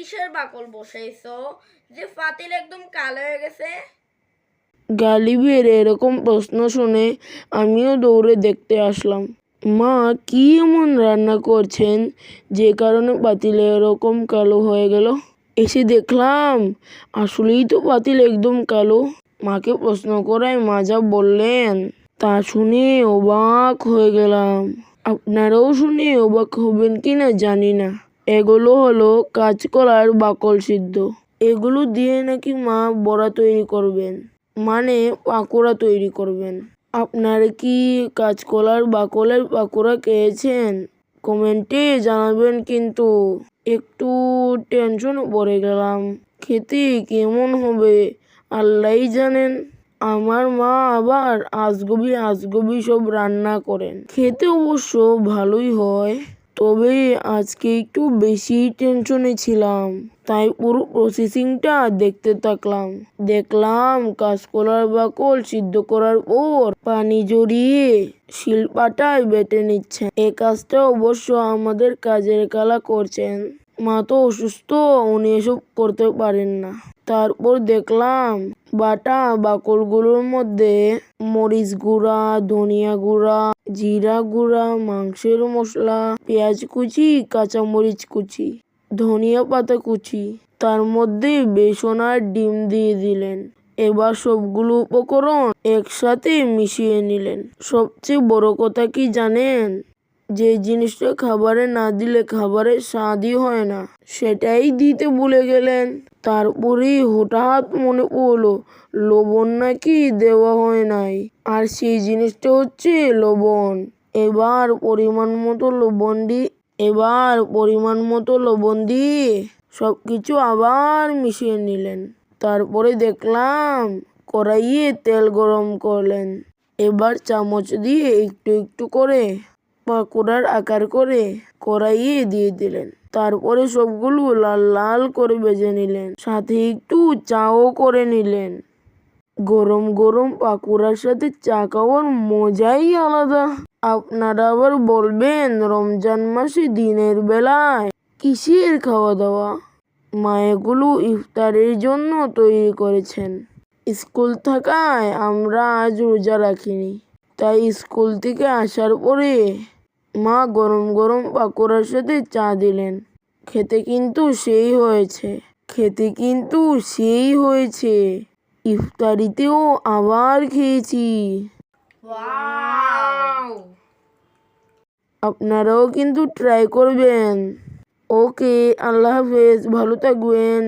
কিসের বাকল বসাইছো? যে পাতিল একদম কালো হয়ে গেছে। গালিবের এরকম প্রশ্ন শুনে আমিও দৌড়ে দেখতে আসলাম। মা, কি এমন রান্না করছেন? যে কারণে পাতিলে এরকম কালো হয়ে গেল। এসে দেখলাম, আসলেই তো পাতিল একদম কালো। মাকে প্রশ্ন করায় মা যা বললেন তা শুনে অবাক হয়ে গেলাম। আপনারাও শুনে অবাক হবেন কি না জানি না। এগুলো হলো কাঁচকলার বাকল সিদ্ধ। এগুলো দিয়ে নাকি মা বড়া তৈরি করবেন। মানে পাকোড়া তৈরি করবেন। আপনারা কি কাঁচকলার বাকলের পাকোড়া খেয়েছেন? কমেন্টে জানাবেন কিন্তু। একটু টেনশন পড়ে গেলাম। খেতে কেমন হবে? আল্লাহই জানেন। আমার মা আবার আজগবি আজগবি সব রান্না করেন। খেতে অবশ্য ভালোই হয়। তবে আজকে একটু বেশি টেনশনে ছিলাম, তাই পুরো প্রসেসিংটা দেখতে থাকলাম। দেখলাম কাঁচকলার বাকল সিদ্ধ করার পর পানি জড়িয়ে শিলপাটায় বেটে নিচ্ছেন এই কাজটা অবশ্য আমাদের কাজের কালা করছেন। মা তো অসুস্থ, উনি এসব করতে পারেন না। তারপর দেখলাম বাটা বাকলগুলোর মধ্যে মরিচ গুঁড়া, ধনিয়া গুঁড়া, জিরা গুঁড়া, মাংসের মশলা, পেঁয়াজ কুচি, কাঁচামরিচ কুচি, ধনিয়া পাতা কুচি, তার মধ্যে বেসন আর ডিম দিয়ে দিলেন। এবার সবগুলো উপকরণ একসাথে মিশিয়ে নিলেন। সবচেয়ে বড় কথা কি জানেন? যে জিনিসটা খাবারে না দিলে খাবারের স্বাদই হয় না, সেটাই দিতে ভুলে গেলেন। তারপরেই হঠাৎ মনে পড়ল, লবণ নাকি দেওয়া হয় নাই। আর সেই জিনিসটা হচ্ছে লবণ। এবার পরিমাণ মতো লবণ দি এবার পরিমাণ মতো লবণ দিয়ে সব কিছু আবার মিশিয়ে নিলেন। তারপরে দেখলাম, কড়াইয়ে তেল গরম করলেন। এবার চামচ দিয়ে একটু একটু করে পাকোড়ার আকার করে কড়াইয়ে দিয়ে দিলেন। তারপরে সবগুলো লাল লাল করে ভেজে নিলেন। সাথে একটু চাও করে নিলেন। গরম গরম পাকোড়ার সাথে চা খাওয়ার মজাই আলাদা। আপনারা আবার বলবেন, রমজান মাসে দিনের বেলায় কিসের খাওয়া দাওয়া মায়েগুলো ইফতারের জন্য তৈরি করেছেন। স্কুল থাকায় আমরা আজ রোজা রাখিনি, তাই স্কুল থেকে আসার পরে মা গরম গরম পাকোড়ার সাথে চা দিলেন। খেতে কিন্তু সেই হয়েছে। খেতে কিন্তু সেই হয়েছে। ইফতারিতেও আবার খেয়েছি। আপনারাও কিন্তু ট্রাই করবেন। ওকে আল্লাহ হাফেজ ভালো থাকবেন।